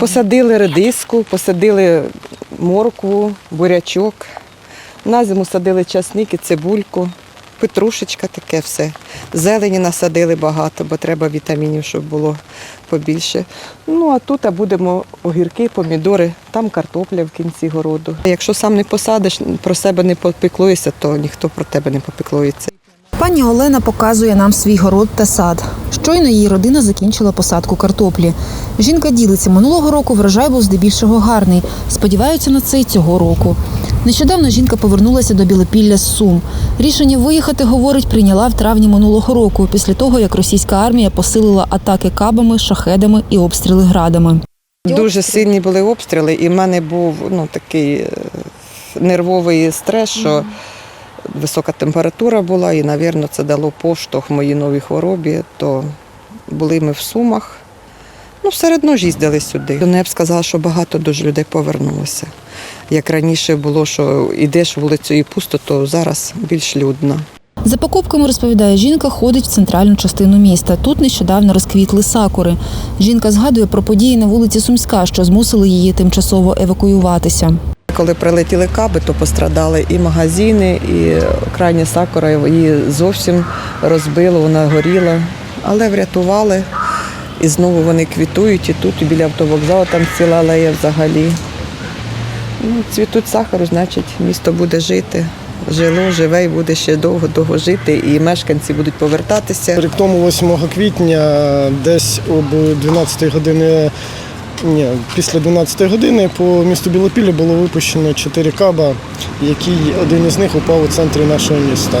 Посадили редиску, посадили моркву, бурячок. На зиму садили часник і цибульку, петрушечка, таке все. Зелені насадили багато, бо треба вітамінів, щоб було побільше. Ну а тут а будемо огірки, помідори, там картопля в кінці городу. Якщо сам не посадиш, про себе не попіклуєшся, то ніхто про тебе не попіклується. Пані Олена показує нам свій город та сад. Щойно її родина закінчила посадку картоплі. Жінка ділиться, минулого року врожай був здебільшого гарний. Сподіваються на це й цього року. Нещодавно жінка повернулася до Білопілля з Сум. Рішення виїхати, говорить, прийняла в травні минулого року, після того, як російська армія посилила атаки кабами, шахедами і обстріли градами. Дуже сильні були обстріли, і в мене був ну, такий е, нервовий стрес, що висока температура була, і, мабуть, це дало поштовх моїй новій хворобі. То були ми в Сумах. Ну, все одно ж їздили сюди. Ну, Я б сказала, що багато дуже людей повернулося. Як раніше було, що йдеш вулицею і пусто, то зараз більш людно. За покупками, розповідає жінка, ходить в центральну частину міста. Тут нещодавно розквітли сакури. Жінка згадує про події на вулиці Сумська, що змусили її тимчасово евакуюватися. Коли прилетіли каби, то пострадали і магазини, і крайня сакура її зовсім розбило, вона горіла, але врятували. І знову вони квітують, і тут і біля автовокзалу там ціла алея взагалі. Ну, цвітуть сахару, значить, місто буде жити. Жило, живе і буде ще довго-довго жити, і мешканці будуть повертатися. Рік тому, 8 квітня, десь об 12 години, ні, після 12 години по місту Білопілля було випущено 4 каба, який один із них упав у центрі нашого міста.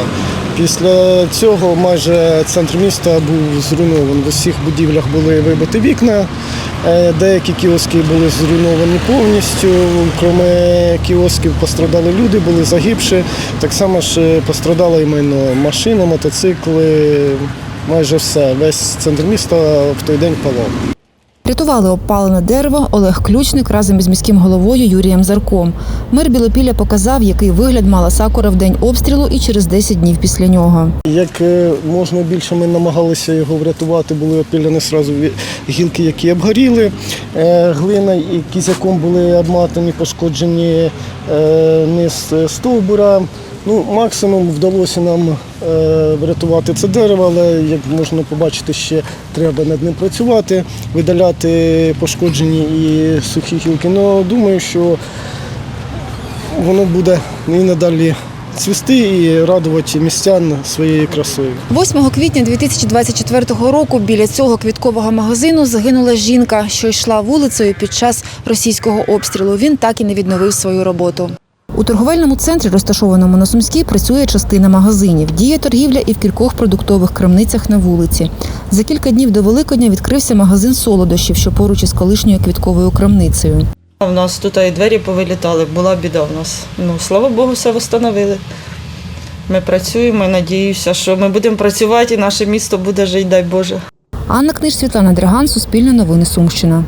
Після цього майже центр міста був зруйнований. В усіх будівлях були вибиті вікна, е, деякі кіоски були зруйновані повністю. Крім кіосків пострадали люди, були загибші. Так само ж е, пострадало і майно машини, мотоцикли, майже все. Весь центр міста в той день палав. Рятували опалене дерево Олег Ключник разом із міським головою Юрієм Зарком. Мер Білопілля показав, який вигляд мала сакура в день обстрілу і через 10 днів після нього. Як е, можна більше ми намагалися його врятувати, були опіляні сразу гілки, які обгоріли. Е, Глина і кізяком були обматані, пошкоджені е, низ стовбура. Ну, максимум вдалося нам е, врятувати це дерево, але як можна побачити, ще треба над ним працювати, видаляти пошкоджені і сухі гілки. Ну, думаю, що воно буде і надалі цвісти і радувати містян своєю красою. 8 квітня 2024 року біля цього квіткового магазину загинула жінка, що йшла вулицею під час російського обстрілу. Він так і не відновив свою роботу. У торговельному центрі, розташованому на Сумській, працює частина магазинів. Діє торгівля і в кількох продуктових крамницях на вулиці. За кілька днів до Великодня відкрився магазин солодощів, що поруч із колишньою квітковою крамницею. У нас тут і двері повилітали, була біда в нас. Ну, слава Богу, все встановили. Ми працюємо, надіюся, що ми будемо працювати і наше місто буде жити, дай Боже. Анна Книж, Світлана Драган, Суспільне новини Сумщина.